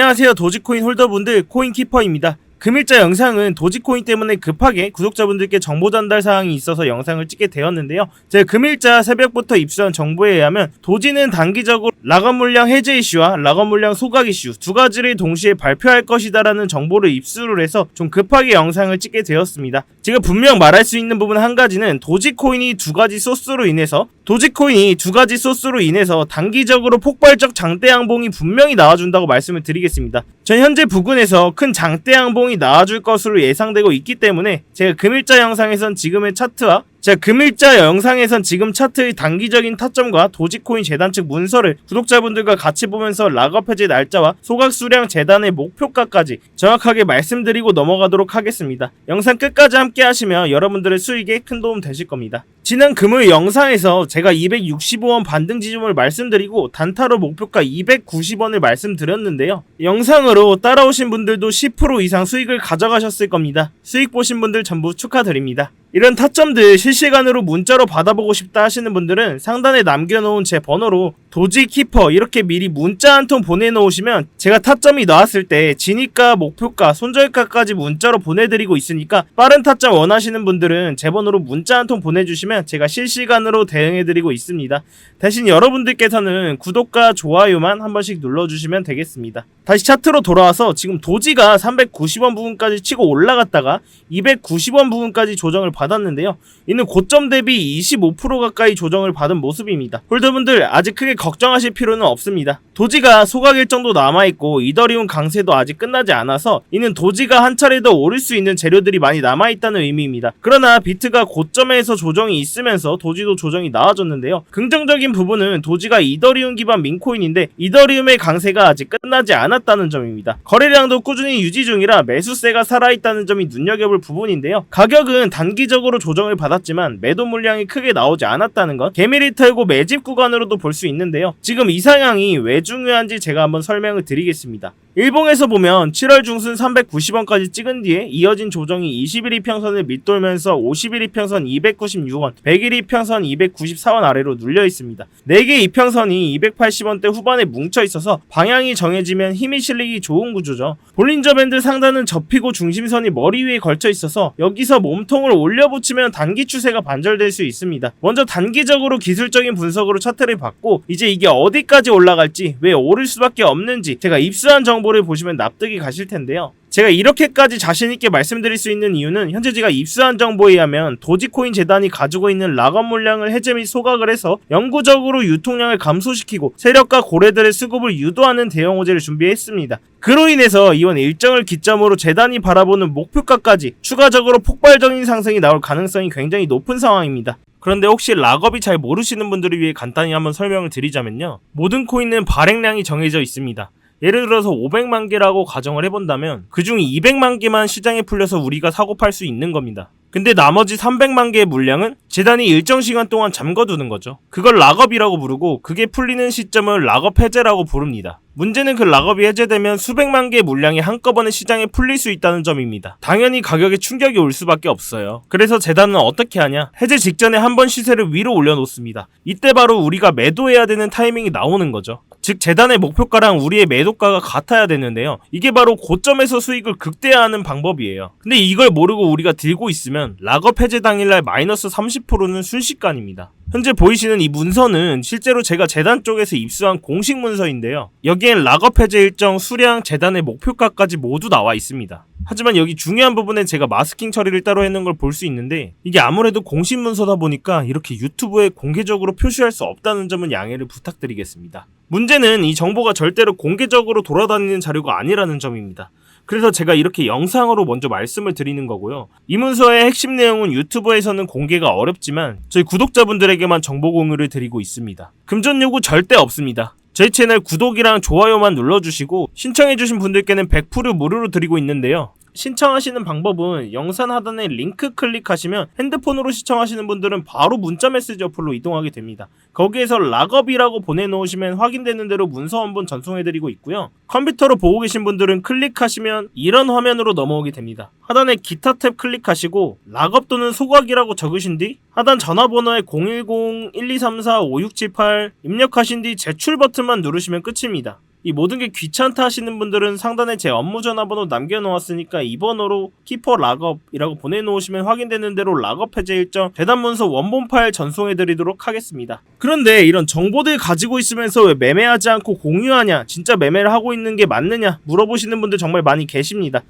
안녕하세요 도지코인 홀더분들 코인키퍼입니다. 금일자 영상은 도지코인 때문에 급하게 구독자분들께 정보 전달 사항이 있어서 영상을 찍게 되었는데요. 제가 금일자 새벽부터 입수한 정보에 의하면 도지는 단기적으로 락업 물량 해제 이슈와 락업 물량 소각 이슈 두 가지를 동시에 발표할 것이다라는 정보를 입수를 해서 좀 급하게 영상을 찍게 되었습니다. 제가 분명 말할 수 있는 부분 한 가지는 도지코인이 두 가지 소스로 인해서 도지코인이 두 가지 소스로 인해서 단기적으로 폭발적 장대 양봉이 분명히 나와준다고 말씀을 드리겠습니다. 전 현재 부근에서 큰 장대 양봉이 나와줄 것으로 예상되고 있기 때문에 제가 금일자 영상에선 지금의 차트와 제가 금일자 영상에선 지금 차트의 단기적인 타점과 도지코인 재단 측 문서를 구독자분들과 같이 보면서 락업 해제 날짜와 소각 수량 재단의 목표가까지 정확하게 말씀드리고 넘어가도록 하겠습니다. 영상 끝까지 함께 하시면 여러분들의 수익에 큰 도움 되실 겁니다. 지난 금요일 영상에서 제가 265원 반등 지점을 말씀드리고 단타로 목표가 290원을 말씀드렸는데요. 영상으로 따라오신 분들도 10% 이상 수익을 가져가셨을 겁니다. 수익 보신 분들 전부 축하드립니다. 이런 타점들 실시간으로 문자로 받아보고 싶다 하시는 분들은 상단에 남겨놓은 제 번호로 도지키퍼 이렇게 미리 문자 한 통 보내놓으시면 제가 타점이 나왔을 때 진입가, 목표가, 손절가까지 문자로 보내드리고 있으니까 빠른 타점 원하시는 분들은 제 번호로 문자 한 통 보내주시면 제가 실시간으로 대응해드리고 있습니다. 대신 여러분들께서는 구독과 좋아요만 한 번씩 눌러주시면 되겠습니다. 다시 차트로 돌아와서 지금 도지가 390원 부분까지 치고 올라갔다가 290원 부분까지 조정을 받았는데요. 이는 고점 대비 25% 가까이 조정을 받은 모습입니다. 홀더분들 아직 크게 걱정하실 필요는 없습니다. 도지가 소각 일정도 남아있고 이더리움 강세도 아직 끝나지 않아서 이는 도지가 한 차례 더 오를 수 있는 재료들이 많이 남아있다는 의미입니다. 그러나 비트가 고점에서 조정이 있 으면서 도지도 조정이 나와줬는데요. 긍정적인 부분은 도지가 이더리움 기반 민코인인데 이더리움의 강세가 아직 끝나지 않았다는 점입니다. 거래량도 꾸준히 유지 중이라 매수세가 살아있다는 점이 눈여겨볼 부분인데요. 가격은 단기적으로 조정을 받았지만 매도 물량이 크게 나오지 않았다는 것 개미리 털고 매집 구간으로도 볼 수 있는데요. 지금 이 상향이 왜 중요한지 제가 한번 설명을 드리겠습니다. 일봉에서 보면 7월 중순 390원까지 찍은 뒤에 이어진 조정이 20일 이평선을 밑돌면서 50일 이평선 296원, 100일 이평선 294원 아래로 눌려 있습니다. 4개 이평선이 280원대 후반에 뭉쳐 있어서 방향이 정해지면 힘이 실리기 좋은 구조죠. 볼린저 밴드 상단은 접히고 중심선이 머리 위에 걸쳐 있어서 여기서 몸통을 올려 붙이면 단기 추세가 반절될 수 있습니다. 먼저 단기적으로 기술적인 분석으로 차트를 봤고 이제 이게 어디까지 올라갈지 왜 오를 수밖에 없는지 제가 입수한 정보 를 보시면 납득이 가실 텐데요. 제가 이렇게까지 자신있게 말씀드릴 수 있는 이유는 현재 제가 입수한 정보에 의하면 도지코인 재단이 가지고 있는 락업 물량을 해제 및 소각을 해서 영구적으로 유통량을 감소시키고 세력과 고래들의 수급을 유도하는 대형 호재를 준비했습니다. 그로 인해서 이번 일정을 기점으로 재단이 바라보는 목표가까지 추가적으로 폭발적인 상승이 나올 가능성이 굉장히 높은 상황입니다. 그런데 혹시 락업이 잘 모르시는 분들을 위해 간단히 한번 설명을 드리자면요. 모든 코인은 발행량이 정해져 있습니다. 예를 들어서 500만 개라고 가정을 해본다면 그중 200만 개만 시장에 풀려서 우리가 사고 팔 수 있는 겁니다. 근데 나머지 300만 개의 물량은 재단이 일정 시간 동안 잠궈두는 거죠. 그걸 락업이라고 부르고 그게 풀리는 시점을 락업 해제라고 부릅니다. 문제는 그 락업이 해제되면 수백만 개의 물량이 한꺼번에 시장에 풀릴 수 있다는 점입니다. 당연히 가격에 충격이 올 수밖에 없어요. 그래서 재단은 어떻게 하냐? 해제 직전에 한 번 시세를 위로 올려놓습니다. 이때 바로 우리가 매도해야 되는 타이밍이 나오는 거죠. 즉 재단의 목표가랑 우리의 매도가가 같아야 되는데요. 이게 바로 고점에서 수익을 극대화하는 방법이에요. 근데 이걸 모르고 우리가 들고 있으면 락업 해제 당일날 마이너스 30%는 순식간입니다. 현재 보이시는 이 문서는 실제로 제가 재단 쪽에서 입수한 공식 문서인데요. 여기엔 락업 해제 일정, 수량, 재단의 목표가까지 모두 나와 있습니다. 하지만 여기 중요한 부분에 제가 마스킹 처리를 따로 해놓은 걸 볼 수 있는데 이게 아무래도 공식 문서다 보니까 이렇게 유튜브에 공개적으로 표시할 수 없다는 점은 양해를 부탁드리겠습니다. 문제는 이 정보가 절대로 공개적으로 돌아다니는 자료가 아니라는 점입니다. 그래서 제가 이렇게 영상으로 먼저 말씀을 드리는 거고요. 이 문서의 핵심 내용은 유튜브에서는 공개가 어렵지만 저희 구독자분들에게만 정보 공유를 드리고 있습니다. 금전 요구 절대 없습니다. 저희 채널 구독이랑 좋아요만 눌러주시고 신청해주신 분들께는 100% 무료로 드리고 있는데요. 신청하시는 방법은 영상 하단에 링크 클릭하시면 핸드폰으로 시청하시는 분들은 바로 문자 메시지 어플로 이동하게 됩니다. 거기에서 락업이라고 보내놓으시면 확인되는 대로 문서 한번 전송해드리고 있고요. 컴퓨터로 보고 계신 분들은 클릭하시면 이런 화면으로 넘어오게 됩니다. 하단에 기타 탭 클릭하시고 락업 또는 소각이라고 적으신 뒤 하단 전화번호에 010-1234-5678 입력하신 뒤 제출 버튼만 누르시면 끝입니다. 이 모든 게 귀찮다 하시는 분들은 상단에 제 업무 전화번호 남겨놓았으니까 이 번호로 키퍼 락업이라고 보내놓으시면 확인되는 대로 락업 해제 일정 대단 문서 원본 파일 전송해드리도록 하겠습니다. 그런데 이런 정보들 가지고 있으면서 왜 매매하지 않고 공유하냐 진짜 매매를 하고 있는 게 맞느냐 물어보시는 분들 정말 많이 계십니다.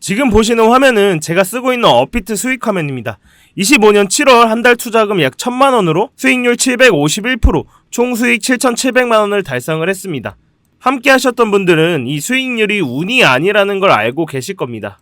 지금 보시는 화면은 제가 쓰고 있는 업비트 수익 화면입니다. 25년 7월 한 달 투자금 약 1000만 원으로 수익률 751%, 총 수익 7,700만 원을 달성을 했습니다. 함께 하셨던 분들은 이 수익률이 운이 아니라는 걸 알고 계실 겁니다.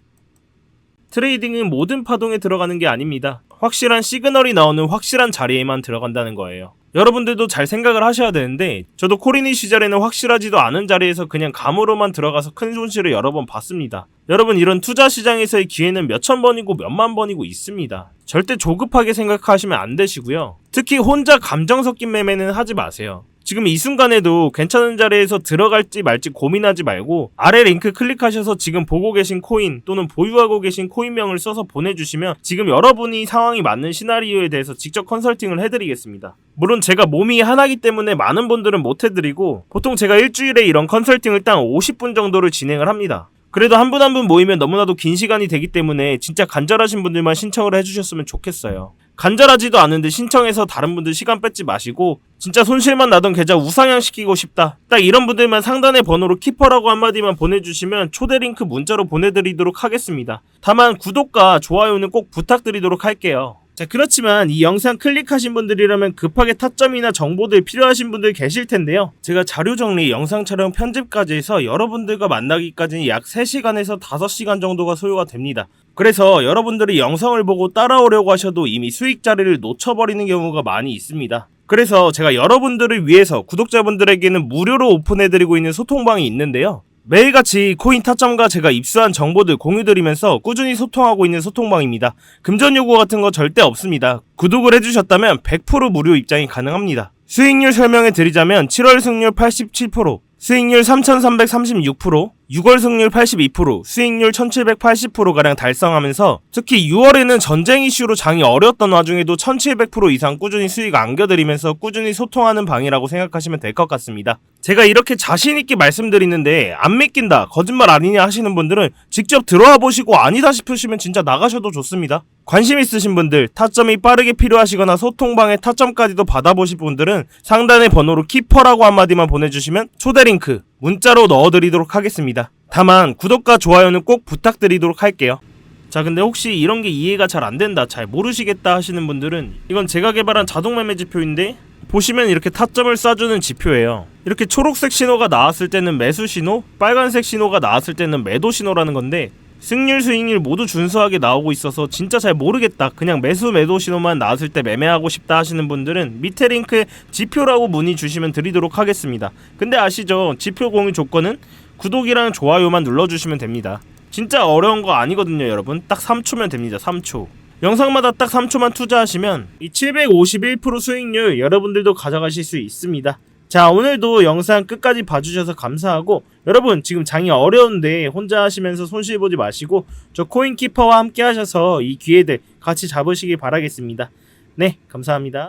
트레이딩은 모든 파동에 들어가는 게 아닙니다. 확실한 시그널이 나오는 확실한 자리에만 들어간다는 거예요. 여러분들도 잘 생각을 하셔야 되는데 저도 코리니 시절에는 확실하지도 않은 자리에서 그냥 감으로만 들어가서 큰 손실을 여러 번 봤습니다. 여러분 이런 투자 시장에서의 기회는 몇천 번이고 몇만 번이고 있습니다. 절대 조급하게 생각하시면 안 되시고요. 특히 혼자 감정 섞인 매매는 하지 마세요. 지금 이 순간에도 괜찮은 자리에서 들어갈지 말지 고민하지 말고 아래 링크 클릭하셔서 지금 보고 계신 코인 또는 보유하고 계신 코인명을 써서 보내주시면 지금 여러분이 상황이 맞는 시나리오에 대해서 직접 컨설팅을 해드리겠습니다. 물론 제가 몸이 하나기 때문에 많은 분들은 못 해드리고 보통 제가 일주일에 이런 컨설팅을 딱 50분 정도를 진행을 합니다. 그래도 한 분 한 분 모이면 너무나도 긴 시간이 되기 때문에 진짜 간절하신 분들만 신청을 해주셨으면 좋겠어요. 간절하지도 않은데 신청해서 다른 분들 시간 뺏지 마시고 진짜 손실만 나던 계좌 우상향 시키고 싶다. 딱 이런 분들만 상단의 번호로 키퍼라고 한마디만 보내주시면 초대 링크 문자로 보내드리도록 하겠습니다. 다만 구독과 좋아요는 꼭 부탁드리도록 할게요. 자 그렇지만 이 영상 클릭하신 분들이라면 급하게 타점이나 정보들 필요하신 분들 계실 텐데요. 제가 자료 정리, 영상 촬영, 편집까지 해서 여러분들과 만나기까지는 약 3시간에서 5시간 정도가 소요가 됩니다. 그래서 여러분들이 영상을 보고 따라오려고 하셔도 이미 수익 자리를 놓쳐버리는 경우가 많이 있습니다. 그래서 제가 여러분들을 위해서 구독자분들에게는 무료로 오픈해드리고 있는 소통방이 있는데요. 매일같이 코인 타점과 제가 입수한 정보들 공유드리면서 꾸준히 소통하고 있는 소통방입니다. 금전 요구 같은 거 절대 없습니다. 구독을 해주셨다면 100% 무료 입장이 가능합니다. 수익률 설명해 드리자면 7월 승률 87%, 수익률 3336%, 6월 승률 82%, 수익률 1780%가량 달성하면서 특히 6월에는 전쟁 이슈로 장이 어려웠던 와중에도 1700% 이상 꾸준히 수익 안겨드리면서 꾸준히 소통하는 방이라고 생각하시면 될 것 같습니다. 제가 이렇게 자신있게 말씀드리는데 안 믿긴다, 거짓말 아니냐 하시는 분들은 직접 들어와 보시고 아니다 싶으시면 진짜 나가셔도 좋습니다. 관심 있으신 분들, 타점이 빠르게 필요하시거나 소통방에 타점까지도 받아보실 분들은 상단의 번호로 키퍼라고 한마디만 보내주시면 초대 링크 문자로 넣어드리도록 하겠습니다. 다만 구독과 좋아요는 꼭 부탁드리도록 할게요. 자 근데 혹시 이런 게 이해가 잘 안 된다 잘 모르시겠다 하시는 분들은 이건 제가 개발한 자동 매매 지표인데 보시면 이렇게 타점을 쏴주는 지표예요 이렇게 초록색 신호가 나왔을 때는 매수 신호 빨간색 신호가 나왔을 때는 매도 신호라는 건데 승률 수익률 모두 준수하게 나오고 있어서 진짜 잘 모르겠다 그냥 매수 매도 신호만 나왔을 때 매매하고 싶다 하시는 분들은 밑에 링크에 지표라고 문의 주시면 드리도록 하겠습니다 근데 아시죠 지표 공유 조건은 구독이랑 좋아요만 눌러주시면 됩니다 진짜 어려운 거 아니거든요, 여러분. 딱 3초면 됩니다. 3초. 영상마다 딱 3초만 투자하시면 이 751% 수익률 여러분들도 가져가실 수 있습니다. 자, 오늘도 영상 끝까지 봐주셔서 감사하고 여러분 지금 장이 어려운데 혼자 하시면서 손실 보지 마시고 저 코인키퍼와 함께 하셔서 이 기회들 같이 잡으시길 바라겠습니다. 네, 감사합니다.